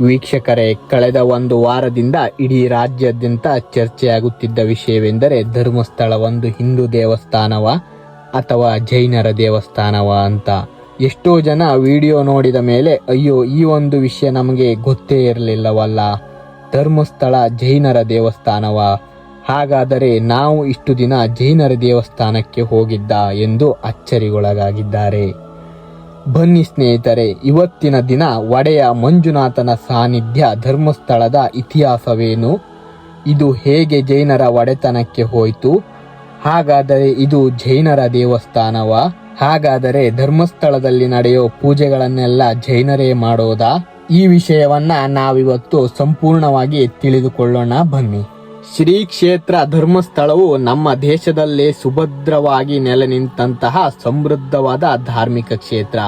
ವೀಕ್ಷಕರೇ, ಕಳೆದ ಒಂದು ವಾರದಿಂದ ಇಡೀ ರಾಜ್ಯಾದ್ಯಂತ ಚರ್ಚೆಯಾಗುತ್ತಿದ್ದ ವಿಷಯವೆಂದರೆ ಧರ್ಮಸ್ಥಳ ಒಂದು ಹಿಂದೂ ದೇವಸ್ಥಾನವ ಅಥವಾ ಜೈನರ ದೇವಸ್ಥಾನವ ಅಂತ. ಎಷ್ಟೋ ಜನ ವಿಡಿಯೋ ನೋಡಿದ ಮೇಲೆ, ಅಯ್ಯೋ, ಈ ಒಂದು ವಿಷಯ ನಮಗೆ ಗೊತ್ತೇ ಇರಲಿಲ್ಲವಲ್ಲ. ಧರ್ಮಸ್ಥಳ ಜೈನರ ದೇವಸ್ಥಾನವ? ಹಾಗಾದರೆ ನಾವು ಇಷ್ಟು ದಿನ ಜೈನರ ದೇವಸ್ಥಾನಕ್ಕೆ ಹೋಗಿದ್ದ ಎಂದು ಅಚ್ಚರಿಗೊಳಗಾಗಿದ್ದಾರೆ. ಬನ್ನಿ ಸ್ನೇಹಿತರೆ, ಇವತ್ತಿನ ದಿನ ಒಡೆಯ ಮಂಜುನಾಥನ ಸಾನ್ನಿಧ್ಯ ಧರ್ಮಸ್ಥಳದ ಇತಿಹಾಸವೇನು? ಇದು ಹೇಗೆ ಜೈನರ ಒಡೆತನಕ್ಕೆ ಹೋಯಿತು? ಹಾಗಾದರೆ ಇದು ಜೈನರ ದೇವಸ್ಥಾನವ? ಹಾಗಾದರೆ ಧರ್ಮಸ್ಥಳದಲ್ಲಿ ನಡೆಯೋ ಪೂಜೆಗಳನ್ನೆಲ್ಲ ಜೈನರೇ ಮಾಡೋದಾ? ಈ ವಿಷಯವನ್ನ ನಾವಿವತ್ತು ಸಂಪೂರ್ಣವಾಗಿ ತಿಳಿದುಕೊಳ್ಳೋಣ, ಬನ್ನಿ. ಶ್ರೀ ಕ್ಷೇತ್ರ ಧರ್ಮಸ್ಥಳವು ನಮ್ಮ ದೇಶದಲ್ಲೇ ಸುಭದ್ರವಾಗಿ ನೆಲೆ ನಿಂತಹ ಸಮೃದ್ಧವಾದ ಧಾರ್ಮಿಕ ಕ್ಷೇತ್ರ.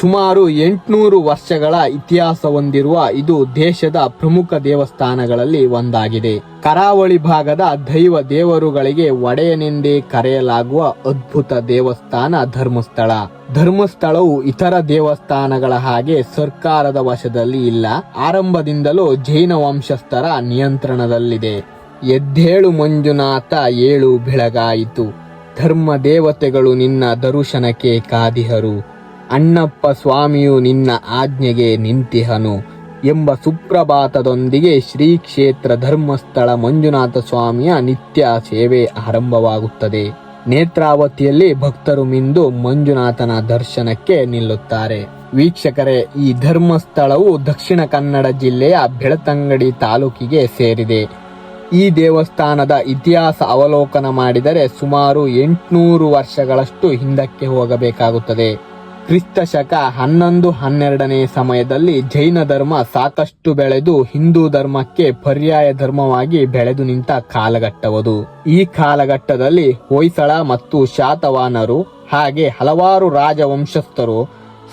ಸುಮಾರು ಎಂಟುನೂರು ವರ್ಷಗಳ ಇತಿಹಾಸ ಹೊಂದಿರುವ ಇದು ದೇಶದ ಪ್ರಮುಖ ದೇವಸ್ಥಾನಗಳಲ್ಲಿ ಒಂದಾಗಿದೆ. ಕರಾವಳಿ ಭಾಗದ ದೈವ ದೇವರುಗಳಿಗೆ ಒಡೆಯನೆಂದೇ ಕರೆಯಲಾಗುವ ಅದ್ಭುತ ದೇವಸ್ಥಾನ ಧರ್ಮಸ್ಥಳ. ಧರ್ಮಸ್ಥಳವು ಇತರ ದೇವಸ್ಥಾನಗಳ ಹಾಗೆ ಸರ್ಕಾರದ ವಶದಲ್ಲಿ ಇಲ್ಲ. ಆರಂಭದಿಂದಲೂ ಜೈನ ವಂಶಸ್ಥರ ನಿಯಂತ್ರಣದಲ್ಲಿದೆ. ಎದ್ದೇಳು ಮಂಜುನಾಥ, ಏಳು ಬೆಳಗಾಯಿತು. ಧರ್ಮ ದೇವತೆಗಳು ನಿನ್ನ ದರುಶನಕ್ಕೆ ಕಾದಿಹರು. ಅಣ್ಣಪ್ಪ ಸ್ವಾಮಿಯು ನಿನ್ನ ಆಜ್ಞೆಗೆ ನಿಂತಿಹನು ಎಂಬ ಸುಪ್ರಭಾತದೊಂದಿಗೆ ಶ್ರೀ ಕ್ಷೇತ್ರ ಧರ್ಮಸ್ಥಳ ಮಂಜುನಾಥ ಸ್ವಾಮಿಯ ನಿತ್ಯ ಸೇವೆ ಆರಂಭವಾಗುತ್ತದೆ. ನೇತ್ರಾವತಿಯಲ್ಲಿ ಭಕ್ತರು ಮಿಂದು ಮಂಜುನಾಥನ ದರ್ಶನಕ್ಕೆ ನಿಲ್ಲುತ್ತಾರೆ. ವೀಕ್ಷಕರೇ, ಈ ಧರ್ಮಸ್ಥಳವು ದಕ್ಷಿಣ ಕನ್ನಡ ಜಿಲ್ಲೆಯ ಬೆಳತಂಗಡಿ ತಾಲೂಕಿಗೆ ಸೇರಿದೆ. ಈ ದೇವಸ್ಥಾನದ ಇತಿಹಾಸ ಅವಲೋಕನ ಮಾಡಿದರೆ ಸುಮಾರು ಎಂಟುನೂರು ವರ್ಷಗಳಷ್ಟು ಹಿಂದಕ್ಕೆ ಹೋಗಬೇಕಾಗುತ್ತದೆ. ಕ್ರಿಸ್ತ ಶಕ ಹನ್ನೊಂದು ಹನ್ನೆರಡನೇ ಸಮಯದಲ್ಲಿ ಜೈನ ಧರ್ಮ ಸಾಕಷ್ಟು ಬೆಳೆದು ಹಿಂದೂ ಧರ್ಮಕ್ಕೆ ಪರ್ಯಾಯ ಧರ್ಮವಾಗಿ ಬೆಳೆದು ನಿಂತ ಕಾಲಘಟ್ಟವದು. ಈ ಕಾಲಘಟ್ಟದಲ್ಲಿ ಹೊಯ್ಸಳ ಮತ್ತು ಶಾತವಾನರು ಹಾಗೆ ಹಲವಾರು ರಾಜವಂಶಸ್ಥರು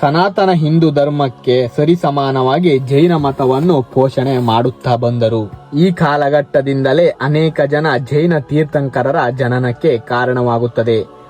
ಸನಾತನ ಹಿಂದೂ ಧರ್ಮಕ್ಕೆ ಸರಿಸಮಾನವಾಗಿ ಜೈನ ಮತವನ್ನು ಪೋಷಣೆ ಮಾಡುತ್ತಾ ಬಂದರು. ಈ ಕಾಲಘಟ್ಟದಿಂದಲೇ ಅನೇಕ ಜನ ಜೈನ ತೀರ್ಥಂಕರರ ಜನನಕ್ಕೆ ಕಾರಣವಾಗುತ್ತದೆ.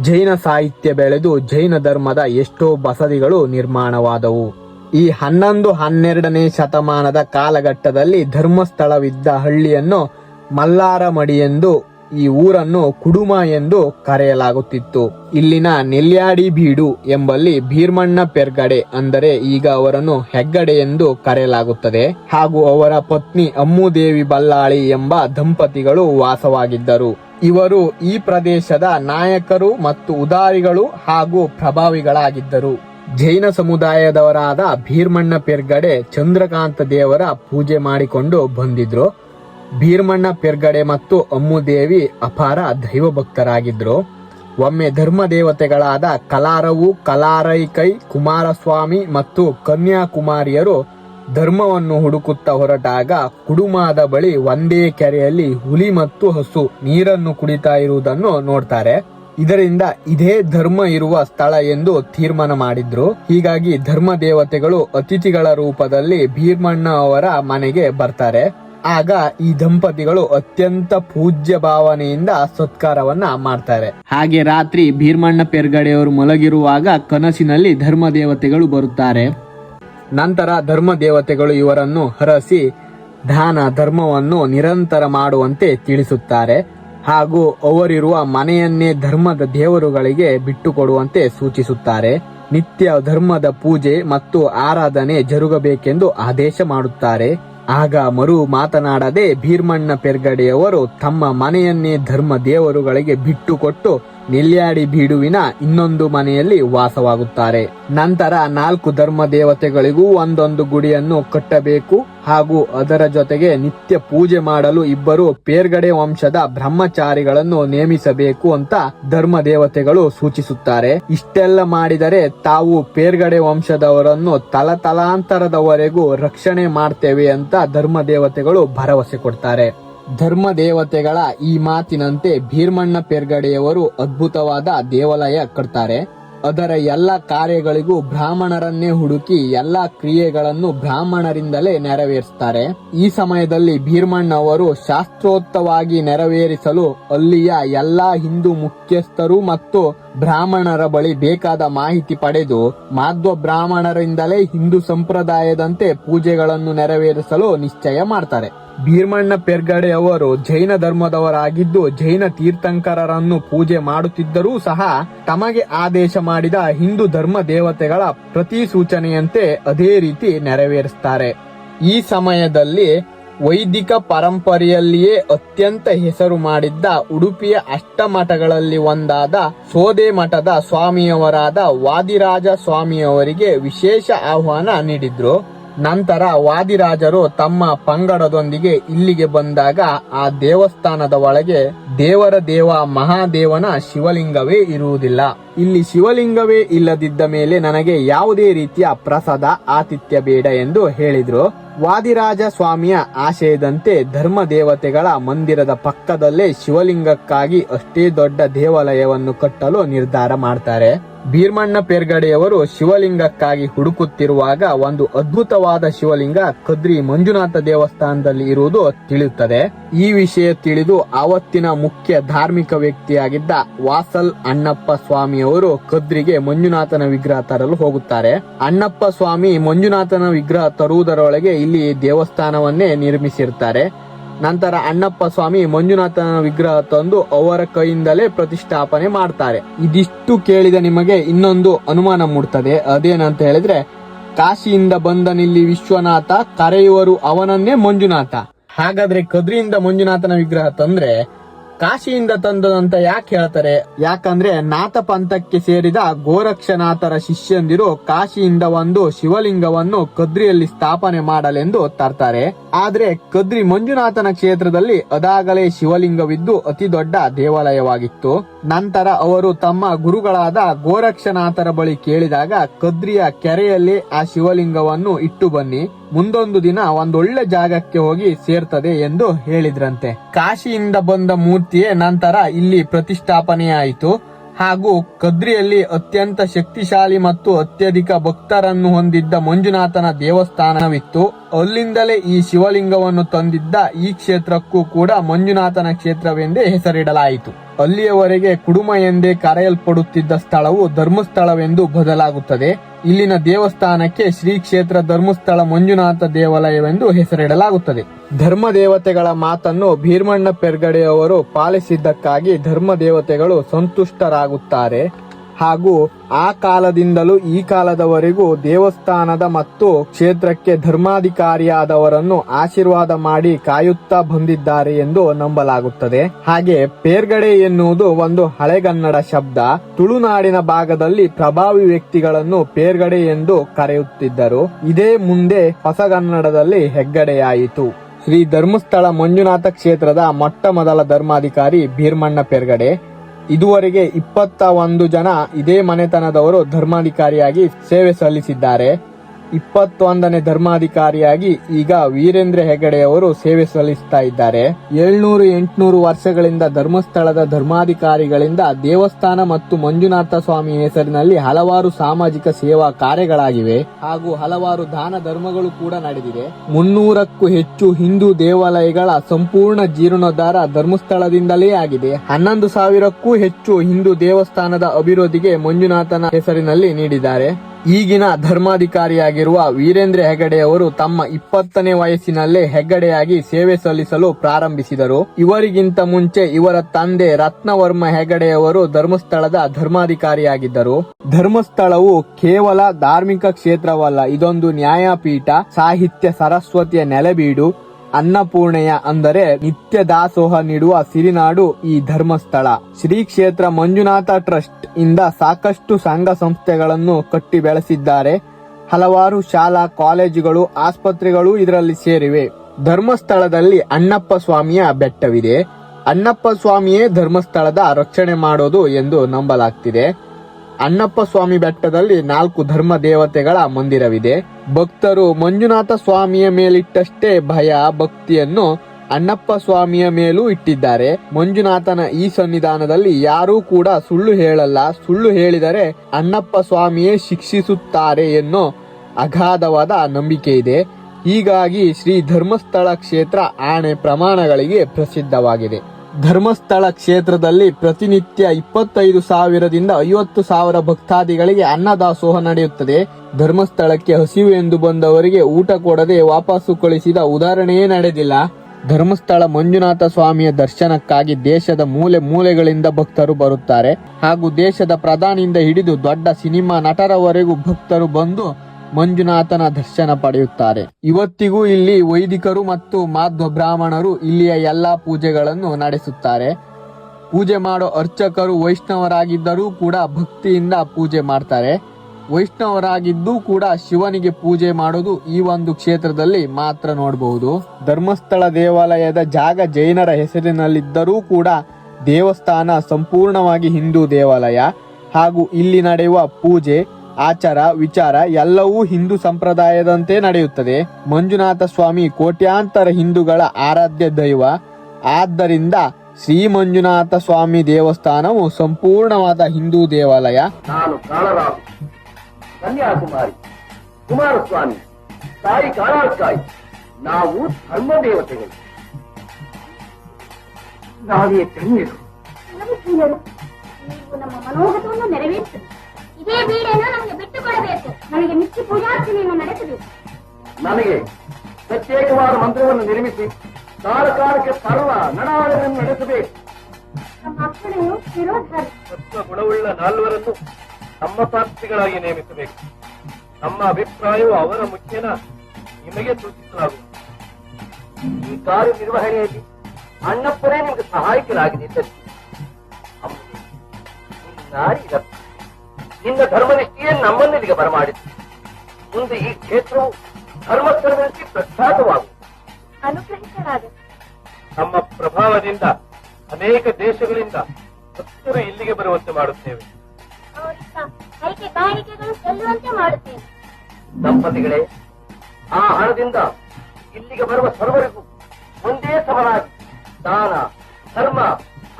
ಜೈನ ಸಾಹಿತ್ಯ ಬೆಳೆದು ಜೈನ ಧರ್ಮದ ಎಷ್ಟೋ ಬಸದಿಗಳು ನಿರ್ಮಾಣವಾದವು. ಈ ಹನ್ನೊಂದು ಹನ್ನೆರಡನೇ ಶತಮಾನದ ಕಾಲಘಟ್ಟದಲ್ಲಿ ಧರ್ಮಸ್ಥಳವಿದ್ದ ಹಳ್ಳಿಯನ್ನು ಮಲ್ಲಾರಮಡಿ ಎಂದು, ಈ ಊರನ್ನು ಕುಡುಮ ಎಂದು ಕರೆಯಲಾಗುತ್ತಿತ್ತು. ಇಲ್ಲಿನ ನೆಲ್ಯಾಡಿ ಬೀಡು ಎಂಬಲ್ಲಿ ಭೀರ್ಮಣ್ಣ ಪೆರ್ಗಡೆ ಅಂದರೆ ಈಗ ಅವರನ್ನು ಹೆಗ್ಗಡೆ ಎಂದು ಕರೆಯಲಾಗುತ್ತದೆ. ಹಾಗೂ ಅವರ ಪತ್ನಿ ಅಮ್ಮುದೇವಿ ಬಲ್ಲಾಳಿ ಎಂಬ ದಂಪತಿಗಳು ವಾಸವಾಗಿದ್ದರು. ಇವರು ಈ ಪ್ರದೇಶದ ನಾಯಕರು ಮತ್ತು ಉದಾರಿಗಳು ಹಾಗೂ ಪ್ರಭಾವಿಗಳಾಗಿದ್ದರು. ಜೈನ ಸಮುದಾಯದವರಾದ ಭೀರ್ಮಣ್ಣ ಪೆರ್ಗಡೆ ಚಂದ್ರಕಾಂತ ದೇವರ ಪೂಜೆ ಮಾಡಿಕೊಂಡು ಬಂದಿದ್ರು. ಭೀರ್ಮಣ್ಣ ಪೆರ್ಗಡೆ ಮತ್ತು ಅಮ್ಮುದೇವಿ ಅಪಾರ ದೈವ ಭಕ್ತರಾಗಿದ್ರು ಒಮ್ಮೆ ಧರ್ಮ ದೇವತೆಗಳಾದ ಕಲಾರವು, ಕಲಾರೈಕೈ, ಕುಮಾರಸ್ವಾಮಿ ಮತ್ತು ಕನ್ಯಾಕುಮಾರಿಯರು ಧರ್ಮವನ್ನು ಹುಡುಕುತ್ತಾ ಹೊರಟಾಗ ಕುಡುಮಾದ ಬಳಿ ಒಂದೇ ಕೆರೆಯಲ್ಲಿ ಹುಲಿ ಮತ್ತು ಹಸು ನೀರನ್ನು ಕುಡಿತಾ ಇರುವುದನ್ನು ನೋಡ್ತಾರೆ. ಇದರಿಂದ ಇದೇ ಧರ್ಮ ಇರುವ ಸ್ಥಳ ಎಂದು ತೀರ್ಮಾನ ಮಾಡಿದ್ರು. ಹೀಗಾಗಿ ಧರ್ಮ ದೇವತೆಗಳು ಅತಿಥಿಗಳ ರೂಪದಲ್ಲಿ ಭೀರ್ಮಣ್ಣ ಅವರ ಮನೆಗೆ ಬರ್ತಾರೆ. ಆಗ ಈ ದಂಪತಿಗಳು ಅತ್ಯಂತ ಪೂಜ್ಯ ಭಾವನೆಯಿಂದ ಸತ್ಕಾರವನ್ನ ಮಾಡ್ತಾರೆ. ಹಾಗೆ ರಾತ್ರಿ ಭೀರ್ಮಣ್ಣ ಪೆರ್ಗಡೆಯವರು ಮಲಗಿರುವಾಗ ಕನಸಿನಲ್ಲಿ ಧರ್ಮ ದೇವತೆಗಳು ಬರುತ್ತಾರೆ. ನಂತರ ಧರ್ಮ ದೇವತೆಗಳು ಇವರನ್ನು ಹರಸಿ ದಾನ ಧರ್ಮವನ್ನು ನಿರಂತರ ಮಾಡುವಂತೆ ತಿಳಿಸುತ್ತಾರೆ ಹಾಗೂ ಅವರಿರುವ ಮನೆಯನ್ನೇ ಧರ್ಮದ ದೇವರುಗಳಿಗೆ ಬಿಟ್ಟುಕೊಡುವಂತೆ ಸೂಚಿಸುತ್ತಾರೆ. ನಿತ್ಯ ಧರ್ಮದ ಪೂಜೆ ಮತ್ತು ಆರಾಧನೆ ಜರುಗಬೇಕೆಂದು ಆದೇಶ ಮಾಡುತ್ತಾರೆ. ಆಗ ಮರು ಮಾತನಾಡದೆ ಭೀರ್ಮಣ್ಣ ಪೆರ್ಗಡೆಯವರು ತಮ್ಮ ಮನೆಯನ್ನೇ ಧರ್ಮ ದೇವರುಗಳಿಗೆ ಬಿಟ್ಟುಕೊಟ್ಟು ನೆಲ್ಯಾಡಿ ಬೀಡುವಿನ ಇನ್ನೊಂದು ಮನೆಯಲ್ಲಿ ವಾಸವಾಗುತ್ತಾರೆ. ನಂತರ ನಾಲ್ಕು ಧರ್ಮ ದೇವತೆಗಳಿಗೂ ಒಂದೊಂದು ಗುಡಿಯನ್ನು ಕಟ್ಟಬೇಕು ಹಾಗೂ ಅದರ ಜೊತೆಗೆ ನಿತ್ಯ ಪೂಜೆ ಮಾಡಲು ಇಬ್ಬರು ಪೇರ್ಗಡೆ ವಂಶದ ಬ್ರಹ್ಮಚಾರಿಗಳನ್ನು ನೇಮಿಸಬೇಕು ಅಂತ ಧರ್ಮ ದೇವತೆಗಳು ಸೂಚಿಸುತ್ತಾರೆ. ಇಷ್ಟೆಲ್ಲ ಮಾಡಿದರೆ ತಾವು ಪೇರ್ಗಡೆ ವಂಶದವರನ್ನು ತಲತಲಾಂತರದವರೆಗೂ ರಕ್ಷಣೆ ಮಾಡ್ತೇವೆ ಅಂತ ಧರ್ಮ ದೇವತೆಗಳು ಭರವಸೆ ಕೊಡ್ತಾರೆ. ಧರ್ಮ ದೇವತೆಗಳ ಈ ಮಾತಿನಂತೆ ಭೀರ್ಮಣ್ಣ ಪೆರ್ಗಡೆಯವರು ಅದ್ಭುತವಾದ ದೇವಾಲಯ ಕಟ್ತಾರೆ. ಅದರ ಎಲ್ಲ ಕಾರ್ಯಗಳಿಗೂ ಬ್ರಾಹ್ಮಣರನ್ನೇ ಹುಡುಕಿ ಎಲ್ಲ ಕ್ರಿಯೆಗಳನ್ನು ಬ್ರಾಹ್ಮಣರಿಂದಲೇ ನೆರವೇರಿಸ್ತಾರೆ. ಈ ಸಮಯದಲ್ಲಿ ಭೀರ್ಮಣ್ಣ ಅವರು ಶಾಸ್ತ್ರೋಕ್ತವಾಗಿ ನೆರವೇರಿಸಲು ಅಲ್ಲಿಯ ಎಲ್ಲಾ ಹಿಂದೂ ಮುಖ್ಯಸ್ಥರು ಮತ್ತು ಬ್ರಾಹ್ಮಣರ ಬಳಿ ಬೇಕಾದ ಮಾಹಿತಿ ಪಡೆದು ಮಾಧ್ವ ಬ್ರಾಹ್ಮಣರಿಂದಲೇ ಹಿಂದೂ ಸಂಪ್ರದಾಯದಂತೆ ಪೂಜೆಗಳನ್ನು ನೆರವೇರಿಸಲು ನಿಶ್ಚಯ ಮಾಡ್ತಾರೆ. ಭೀರ್ಮಣ್ಣ ಪೆರ್ಗಡೆ ಅವರು ಜೈನ ಧರ್ಮದವರಾಗಿದ್ದು ಜೈನ ತೀರ್ಥಂಕರರನ್ನು ಪೂಜೆ ಮಾಡುತ್ತಿದ್ದರೂ ಸಹ ತಮಗೆ ಆದೇಶ ಮಾಡಿದ ಹಿಂದೂ ಧರ್ಮ ದೇವತೆಗಳ ಪ್ರತಿ ಸೂಚನೆಯಂತೆ ಅದೇ ರೀತಿ ನೆರವೇರಿಸ್ತಾರೆ ಈ ಸಮಯದಲ್ಲಿ ವೈದಿಕ ಪರಂಪರೆಯಲ್ಲಿಯೇ ಅತ್ಯಂತ ಹೆಸರು ಮಾಡಿದ್ದ ಉಡುಪಿಯ ಅಷ್ಟಮಠಗಳಲ್ಲಿ ಒಂದಾದ ಸೋದೆ ಮಠದ ಸ್ವಾಮಿಯವರಾದ ವಾದಿರಾಜ ಸ್ವಾಮಿಯವರಿಗೆ ವಿಶೇಷ ಆಹ್ವಾನ ನೀಡಿದ್ರು. ನಂತರ ವಾದಿರಾಜರು ತಮ್ಮ ಪಂಗಡದೊಂದಿಗೆ ಇಲ್ಲಿಗೆ ಬಂದಾಗ ಆ ದೇವಸ್ಥಾನದ ಒಳಗೆ ದೇವರ ದೇವ ಮಹಾದೇವನ ಶಿವಲಿಂಗವೇ ಇರುವುದಿಲ್ಲ. ಇಲ್ಲಿ ಶಿವಲಿಂಗವೇ ಇಲ್ಲದಿದ್ದ ಮೇಲೆ ನನಗೆ ಯಾವುದೇ ರೀತಿಯ ಪ್ರಸಾದ ಆತಿಥ್ಯ ಬೇಡ ಎಂದು ಹೇಳಿದ್ರು. ವಾದಿರಾಜ ಸ್ವಾಮಿಯ ಆಶಯದಂತೆ ಧರ್ಮ ದೇವತೆಗಳ ಮಂದಿರದ ಪಕ್ಕದಲ್ಲೇ ಶಿವಲಿಂಗಕ್ಕಾಗಿ ಅಷ್ಟೇ ದೊಡ್ಡ ದೇವಾಲಯವನ್ನು ಕಟ್ಟಲು ನಿರ್ಧಾರ ಮಾಡ್ತಾರೆ. ಭೀರ್ಮಣ್ಣ ಪೇರ್ಗಡೆಯವರು ಶಿವಲಿಂಗಕ್ಕಾಗಿ ಹುಡುಕುತ್ತಿರುವಾಗ ಒಂದು ಅದ್ಭುತವಾದ ಶಿವಲಿಂಗ ಕದ್ರಿ ಮಂಜುನಾಥ ದೇವಸ್ಥಾನದಲ್ಲಿ ಇರುವುದು ತಿಳಿಯುತ್ತದೆ. ಈ ವಿಷಯ ತಿಳಿದು ಆವತ್ತಿನ ಮುಖ್ಯ ಧಾರ್ಮಿಕ ವ್ಯಕ್ತಿಯಾಗಿದ್ದ ವಾಸಲ್ ಅಣ್ಣಪ್ಪ ಸ್ವಾಮಿಯವರು ಕದ್ರಿಗೆ ಮಂಜುನಾಥನ ವಿಗ್ರಹ ತರಲು ಹೋಗುತ್ತಾರೆ. ಅಣ್ಣಪ್ಪ ಸ್ವಾಮಿ ಮಂಜುನಾಥನ ವಿಗ್ರಹ ತರುವುದರೊಳಗೆ ಇಲ್ಲಿ ದೇವಸ್ಥಾನವನ್ನೇ ನಿರ್ಮಿಸಿರ್ತಾರೆ. ನಂತರ ಅಣ್ಣಪ್ಪ ಸ್ವಾಮಿ ಮಂಜುನಾಥನ ವಿಗ್ರಹ ತಂದು ಅವರ ಕೈಯಿಂದಲೇ ಪ್ರತಿಷ್ಠಾಪನೆ ಮಾಡ್ತಾರೆ. ಇದಿಷ್ಟು ಕೇಳಿದ ನಿಮಗೆ ಇನ್ನೊಂದು ಅನುಮಾನ ಮೂಡ್ತದೆ. ಅದೇನಂತ ಹೇಳಿದ್ರೆ, ಕಾಶಿಯಿಂದ ಬಂದನಿಲ್ಲಿ ವಿಶ್ವನಾಥ ಕರೆಯುವರು ಅವನನ್ನೇ ಮಂಜುನಾಥ. ಹಾಗಾದ್ರೆ ಕದ್ರಿಯಿಂದ ಮಂಜುನಾಥನ ವಿಗ್ರಹ ತಂದ್ರೆ ಕಾಶಿಯಿಂದ ತಂದದಂತ ಯಾಕೆ ಹೇಳ್ತಾರೆ? ಯಾಕಂದ್ರೆ ನಾಥ ಪಂಥಕ್ಕೆ ಸೇರಿದ ಗೋರಕ್ಷನಾಥರ ಶಿಷ್ಯಂದಿರು ಕಾಶಿಯಿಂದ ಒಂದು ಶಿವಲಿಂಗವನ್ನು ಕದ್ರಿಯಲ್ಲಿ ಸ್ಥಾಪನೆ ಮಾಡಲೆಂದು ತರ್ತಾರೆ. ಆದ್ರೆ ಕದ್ರಿ ಮಂಜುನಾಥನ ಕ್ಷೇತ್ರದಲ್ಲಿ ಅದಾಗಲೇ ಶಿವಲಿಂಗವಿದ್ದು ಅತಿ ದೊಡ್ಡ ದೇವಾಲಯವಾಗಿತ್ತು. ನಂತರ ಅವರು ತಮ್ಮ ಗುರುಗಳಾದ ಗೋರಕ್ಷನಾಥರ ಬಳಿ ಕೇಳಿದಾಗ ಕದ್ರಿಯ ಕೆರೆಯಲ್ಲಿ ಆ ಶಿವಲಿಂಗವನ್ನು ಇಟ್ಟು ಬನ್ನಿ. ಮುಂದೊಂದು ದಿನ ಒಂದೊಳ್ಳೆ ಜಾಗಕ್ಕೆ ಹೋಗಿ ಸೇರ್ತದೆ ಎಂದು ಹೇಳಿದ್ರಂತೆ. ಕಾಶಿಯಿಂದ ಬಂದ ಮೂರ್ತಿಯೇ ನಂತರ ಇಲ್ಲಿ ಪ್ರತಿಷ್ಠಾಪನೆಯಾಯಿತು. ಹಾಗೂ ಕದ್ರಿಯಲ್ಲಿ ಅತ್ಯಂತ ಶಕ್ತಿಶಾಲಿ ಮತ್ತು ಅತ್ಯಧಿಕ ಭಕ್ತರನ್ನು ಹೊಂದಿದ್ದ ಮಂಜುನಾಥನ ದೇವಸ್ಥಾನವಿತ್ತು. ಅಲ್ಲಿಂದಲೇ ಈ ಶಿವಲಿಂಗವನ್ನು ತಂದಿದ್ದ ಈ ಕ್ಷೇತ್ರಕ್ಕೂ ಕೂಡ ಮಂಜುನಾಥನ ಕ್ಷೇತ್ರವೆಂದೇ ಹೆಸರಿಡಲಾಯಿತು. ಅಲ್ಲಿಯವರೆಗೆ ಕುಡುಮ ಎಂದೇ ಕರೆಯಲ್ಪಡುತ್ತಿದ್ದ ಸ್ಥಳವು ಧರ್ಮಸ್ಥಳವೆಂದು ಬದಲಾಗುತ್ತದೆ. ಇಲ್ಲಿನ ದೇವಸ್ಥಾನಕ್ಕೆ ಶ್ರೀ ಕ್ಷೇತ್ರ ಧರ್ಮಸ್ಥಳ ಮಂಜುನಾಥ ದೇವಾಲಯವೆಂದು ಹೆಸರಿಡಲಾಗುತ್ತದೆ. ಧರ್ಮ ದೇವತೆಗಳ ಮಾತನ್ನು ಭೀರ್ಮಣ್ಣ ಪೆರ್ಗಡೆಯವರು ಪಾಲಿಸಿದ್ದಕ್ಕಾಗಿ ಧರ್ಮ ದೇವತೆಗಳು ಸಂತುಷ್ಟರಾಗುತ್ತಾರೆ. ಹಾಗೂ ಆ ಕಾಲದಿಂದಲೂ ಈ ಕಾಲದವರೆಗೂ ದೇವಸ್ಥಾನದ ಮತ್ತು ಕ್ಷೇತ್ರಕ್ಕೆ ಧರ್ಮಾಧಿಕಾರಿಯಾದವರನ್ನು ಆಶೀರ್ವಾದ ಮಾಡಿ ಕಾಯುತ್ತಾ ಬಂದಿದ್ದಾರೆ ಎಂದು ನಂಬಲಾಗುತ್ತದೆ. ಹಾಗೆ ಪೇರ್ಗಡೆ ಎನ್ನುವುದು ಒಂದು ಹಳೆಗನ್ನಡ ಶಬ್ದ. ತುಳುನಾಡಿನ ಭಾಗದಲ್ಲಿ ಪ್ರಭಾವಿ ವ್ಯಕ್ತಿಗಳನ್ನು ಪೇರ್ಗಡೆ ಎಂದು ಕರೆಯುತ್ತಿದ್ದರು. ಇದೇ ಮುಂದೆ ಹೊಸಗನ್ನಡದಲ್ಲಿ ಹೆಗ್ಗಡೆಯಾಯಿತು. ಶ್ರೀ ಧರ್ಮಸ್ಥಳ ಮಂಜುನಾಥ ಕ್ಷೇತ್ರದ ಮೊಟ್ಟ ಮೊದಲ ಧರ್ಮಾಧಿಕಾರಿ ಭೀರ್ಮಣ್ಣ ಪೆರ್ಗಡೆ. ಇದುವರೆಗೆ ಇಪ್ಪತ್ತ ಒಂದು ಜನ ಇದೇ ಮನೆತನದವರು ಧರ್ಮಾಧಿಕಾರಿಯಾಗಿ ಸೇವೆ ಸಲ್ಲಿಸಿದ್ದಾರೆ. ಇಪ್ಪತ್ತೊಂದನೇ ಧರ್ಮಾಧಿಕಾರಿಯಾಗಿ ಈಗ ವೀರೇಂದ್ರ ಹೆಗಡೆಯವರು ಸೇವೆ ಸಲ್ಲಿಸ್ತಾ ಇದ್ದಾರೆ. ಏಳ್ನೂರು ಎಂಟುನೂರು ವರ್ಷಗಳಿಂದ ಧರ್ಮಸ್ಥಳದ ಧರ್ಮಾಧಿಕಾರಿಗಳಿಂದ ದೇವಸ್ಥಾನ ಮತ್ತು ಮಂಜುನಾಥ ಸ್ವಾಮಿ ಹೆಸರಿನಲ್ಲಿ ಹಲವಾರು ಸಾಮಾಜಿಕ ಸೇವಾ ಕಾರ್ಯಗಳಾಗಿವೆ. ಹಾಗೂ ಹಲವಾರು ದಾನ ಧರ್ಮಗಳು ಕೂಡ ನಡೆದಿದೆ. ಮುನ್ನೂರಕ್ಕೂ ಹೆಚ್ಚು ಹಿಂದೂ ದೇವಾಲಯಗಳ ಸಂಪೂರ್ಣ ಜೀರ್ಣೋದ್ಧಾರ ಧರ್ಮಸ್ಥಳದಿಂದಲೇ ಆಗಿದೆ. ಹನ್ನೊಂದು ಸಾವಿರಕ್ಕೂ ಹೆಚ್ಚು ಹಿಂದೂ ದೇವಸ್ಥಾನದ ಅಭಿವೃದ್ಧಿಗೆ ಮಂಜುನಾಥನ ಹೆಸರಿನಲ್ಲಿ ನೀಡಿದ್ದಾರೆ. ಈಗಿನ ಧರ್ಮಾಧಿಕಾರಿಯಾಗಿರುವ ವೀರೇಂದ್ರ ಹೆಗಡೆಯವರು ತಮ್ಮ ಇಪ್ಪತ್ತನೇ ವಯಸ್ಸಿನಲ್ಲೇ ಹೆಗ್ಗಡೆಯಾಗಿ ಸೇವೆ ಸಲ್ಲಿಸಲು ಪ್ರಾರಂಭಿಸಿದರು. ಇವರಿಗಿಂತ ಮುಂಚೆ ಇವರ ತಂದೆ ರತ್ನವರ್ಮ ಹೆಗಡೆಯವರು ಧರ್ಮಸ್ಥಳದ ಧರ್ಮಾಧಿಕಾರಿಯಾಗಿದ್ದರು. ಧರ್ಮಸ್ಥಳವು ಕೇವಲ ಧಾರ್ಮಿಕ ಕ್ಷೇತ್ರವಲ್ಲ, ಇದೊಂದು ನ್ಯಾಯಪೀಠ, ಸಾಹಿತ್ಯ, ಸರಸ್ವತಿಯ ನೆಲೆಬೀಡು ಅನ್ನಪೂರ್ಣೆಯ ಅಂದರೆ ನಿತ್ಯ ದಾಸೋಹ ನೀಡುವ ಸಿರಿನಾಡು ಈ ಧರ್ಮಸ್ಥಳ. ಶ್ರೀ ಕ್ಷೇತ್ರ ಮಂಜುನಾಥ ಟ್ರಸ್ಟ್ ಇಂದ ಸಾಕಷ್ಟು ಸಂಘ ಸಂಸ್ಥೆಗಳನ್ನು ಕಟ್ಟಿ ಬೆಳೆಸಿದ್ದಾರೆ. ಹಲವಾರು ಶಾಲಾ ಕಾಲೇಜುಗಳು, ಆಸ್ಪತ್ರೆಗಳು ಇದರಲ್ಲಿ ಸೇರಿವೆ. ಧರ್ಮಸ್ಥಳದಲ್ಲಿ ಅಣ್ಣಪ್ಪ ಸ್ವಾಮಿಯ ಬೆಟ್ಟವಿದೆ. ಅಣ್ಣಪ್ಪ ಸ್ವಾಮಿಯೇ ಧರ್ಮಸ್ಥಳದ ರಕ್ಷಣೆ ಮಾಡೋದು ಎಂದು ನಂಬಲಾಗ್ತಿದೆ. ಅಣ್ಣಪ್ಪ ಸ್ವಾಮಿ ಬೆಟ್ಟದಲ್ಲಿ ನಾಲ್ಕು ಧರ್ಮ ದೇವತೆಗಳ ಮಂದಿರವಿದೆ. ಭಕ್ತರು ಮಂಜುನಾಥ ಸ್ವಾಮಿಯ ಮೇಲಿಟ್ಟಷ್ಟೇ ಭಯ, ಭಕ್ತಿಯನ್ನು ಅಣ್ಣಪ್ಪ ಸ್ವಾಮಿಯ ಮೇಲೂ ಇಟ್ಟಿದ್ದಾರೆ. ಮಂಜುನಾಥನ ಈ ಸನ್ನಿಧಾನದಲ್ಲಿ ಯಾರೂ ಕೂಡ ಸುಳ್ಳು ಹೇಳಲ್ಲ. ಸುಳ್ಳು ಹೇಳಿದರೆ ಅಣ್ಣಪ್ಪ ಸ್ವಾಮಿಯೇ ಶಿಕ್ಷಿಸುತ್ತಾರೆ ಎನ್ನೋ ಅಗಾಧವಾದ ನಂಬಿಕೆ ಇದೆ. ಹೀಗಾಗಿ ಶ್ರೀ ಧರ್ಮಸ್ಥಳ ಕ್ಷೇತ್ರ ಆಣೆ ಪ್ರಮಾಣಗಳಿಗೆ ಪ್ರಸಿದ್ಧವಾಗಿದೆ. ಧರ್ಮಸ್ಥಳ ಕ್ಷೇತ್ರದಲ್ಲಿ ಪ್ರತಿನಿತ್ಯ ಇಪ್ಪತ್ತೈದು ಸಾವಿರದಿಂದ ಐವತ್ತು ಸಾವಿರ ಭಕ್ತಾದಿಗಳಿಗೆ ಅನ್ನದಾಸೋಹ ನಡೆಯುತ್ತದೆ. ಧರ್ಮಸ್ಥಳಕ್ಕೆ ಹಸಿವು ಎಂದು ಬಂದವರಿಗೆ ಊಟ ಕೊಡದೆ ವಾಪಸ್ಸು ಕಳಿಸಿದ ಉದಾಹರಣೆಯೇ ನಡೆದಿಲ್ಲ. ಧರ್ಮಸ್ಥಳ ಮಂಜುನಾಥ ಸ್ವಾಮಿಯ ದರ್ಶನಕ್ಕಾಗಿ ದೇಶದ ಮೂಲೆ ಮೂಲೆಗಳಿಂದ ಭಕ್ತರು ಬರುತ್ತಾರೆ. ಹಾಗೂ ದೇಶದ ಪ್ರಧಾನಿಯಿಂದ ಹಿಡಿದು ದೊಡ್ಡ ಸಿನಿಮಾ ನಟರವರೆಗೂ ಭಕ್ತರು ಬಂದು ಮಂಜುನಾಥನ ದರ್ಶನ ಪಡೆಯುತ್ತಾರೆ. ಇವತ್ತಿಗೂ ಇಲ್ಲಿ ವೈದಿಕರು ಮತ್ತು ಮಾಧ್ವ ಬ್ರಾಹ್ಮಣರು ಇಲ್ಲಿಯ ಎಲ್ಲ ಪೂಜೆಗಳನ್ನು ನಡೆಸುತ್ತಾರೆ. ಪೂಜೆ ಮಾಡೋ ಅರ್ಚಕರು ವೈಷ್ಣವರಾಗಿದ್ದರೂ ಕೂಡ ಭಕ್ತಿಯಿಂದ ಪೂಜೆ ಮಾಡ್ತಾರೆ. ವೈಷ್ಣವರಾಗಿದ್ದು ಕೂಡ ಶಿವನಿಗೆ ಪೂಜೆ ಮಾಡೋದು ಈ ಒಂದು ಕ್ಷೇತ್ರದಲ್ಲಿ ಮಾತ್ರ ನೋಡಬಹುದು ಧರ್ಮಸ್ಥಳ ದೇವಾಲಯದ ಜಾಗ ಜೈನರ ಹೆಸರಿನಲ್ಲಿದ್ದರೂ ಕೂಡ ದೇವಸ್ಥಾನ ಸಂಪೂರ್ಣವಾಗಿ ಹಿಂದೂ ದೇವಾಲಯ ಹಾಗೂ ಇಲ್ಲಿ ನಡೆಯುವ ಪೂಜೆ ಆಚಾರ ವಿಚಾರ ಎಲ್ಲವೂ ಹಿಂದೂ ಸಂಪ್ರದಾಯದಂತೆ ನಡೆಯುತ್ತದೆ. ಮಂಜುನಾಥ ಸ್ವಾಮಿ ಕೋಟ್ಯಾಂತರ ಹಿಂದೂಗಳ ಆರಾಧ್ಯ ದೈವ. ಆದ್ದರಿಂದ ಶ್ರೀ ಮಂಜುನಾಥ ಸ್ವಾಮಿ ದೇವಸ್ಥಾನವು ಸಂಪೂರ್ಣವಾದ ಹಿಂದೂ ದೇವಾಲಯ. ನಾನು ಕಾಳರಾಜು. ಕನ್ಯಾಕುಮಾರಿ. ಕುಮಾರಸ್ವಾಮಿ. ತಾಯಿ ನಾವು ಧರ್ಮ ದೇವತೆಗಳು. ನಾವೇ ಧನ್ಯರು. ನೀವು ನಮ್ಮ ಮನೋಗತವನ್ನು ನೆರವೇರಿಸಿ ಇದೇ ನಮಗೆ ಬಿಟ್ಟುಕೊಡಬೇಕು. ನನಗೆ ಪೂಜಾರ್ಚನೆಯನ್ನು ನಡೆಸಬೇಕು. ನನಗೆ ಪ್ರತ್ಯೇಕವಾದ ಮಂತ್ರವನ್ನು ನಿರ್ಮಿಸಿ ಕಾಲಕಾಲಕ್ಕೆ ಪರ್ವ ನಡಾವಳಿಯನ್ನು ನಡೆಸಬೇಕು. ನಮ್ಮ ಅಪ್ಪಣೆಯು ಗುಣವುಳ್ಳ ನಾಲ್ವರನ್ನು ನಮ್ಮ ಸಾಕ್ಷಿಗಳಾಗಿ ನೇಮಿಸಬೇಕು. ನಮ್ಮ ಅಭಿಪ್ರಾಯವು ಅವರ ಮುಖ್ಯನ ನಿಮಗೆ ಸೂಚಿಸಲಾಗುವುದು. ಈ ಕಾರ್ಯ ನಿರ್ವಹಣೆಯಲ್ಲಿ ಅಣ್ಣಪ್ಪನೇ ನಿಮಗೆ ಸಹಾಯಕರಾಗಿದೆ ಸರ್ ಅಮ್ಮ ನಾರಿ. ನಿನ್ನ ಧರ್ಮನಿಷ್ಠೆಯೇ ನಮ್ಮನ್ನಿಗೆ ಬರಮಾಡಿತು ಮುಂದೆ ಈ ಕ್ಷೇತ್ರವು ಧರ್ಮಸ್ಥಳದಲ್ಲಿ ಪ್ರಖ್ಯಾತವಾಗುವುದು. ಅನುಗ್ರಹಿಸಲಾದ ನಮ್ಮ ಪ್ರಭಾವದಿಂದ ಅನೇಕ ದೇಶಗಳಿಂದ ಭಕ್ತರು ಇಲ್ಲಿಗೆ ಬರುವಂತೆ ಮಾಡುತ್ತೇವೆ. ದಂಪತಿಗಳೇ ಆ ಹಣದಿಂದ ಇಲ್ಲಿಗೆ ಬರುವ ಸರ್ವರಿಗೂ ಒಂದೇ ಸಮನಾಗಿ ದಾನ ಧರ್ಮ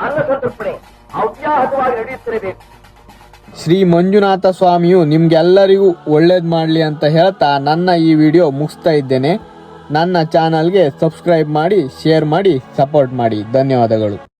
ಅನ್ನ ಸಂತರ್ಪಣೆ ಅವ್ಯಾಹತವಾಗಿ ನಡೆಯುತ್ತಿರಬೇಕು. ಶ್ರೀ ಮಂಜುನಾಥ ಸ್ವಾಮಿಯು ನಿಮಗೆಲ್ಲರಿಗೂ ಒಳ್ಳೇದು ಮಾಡಲಿ ಅಂತ ಹೇಳ್ತಾ ನನ್ನ ಈ ವಿಡಿಯೋ ಮುಗಿಸ್ತಾ ಇದ್ದೇನೆ. ನನ್ನ ಚಾನಲ್ಗೆ ಸಬ್ಸ್ಕ್ರೈಬ್ ಮಾಡಿ, ಶೇರ್ ಮಾಡಿ, ಸಪೋರ್ಟ್ ಮಾಡಿ. ಧನ್ಯವಾದಗಳು.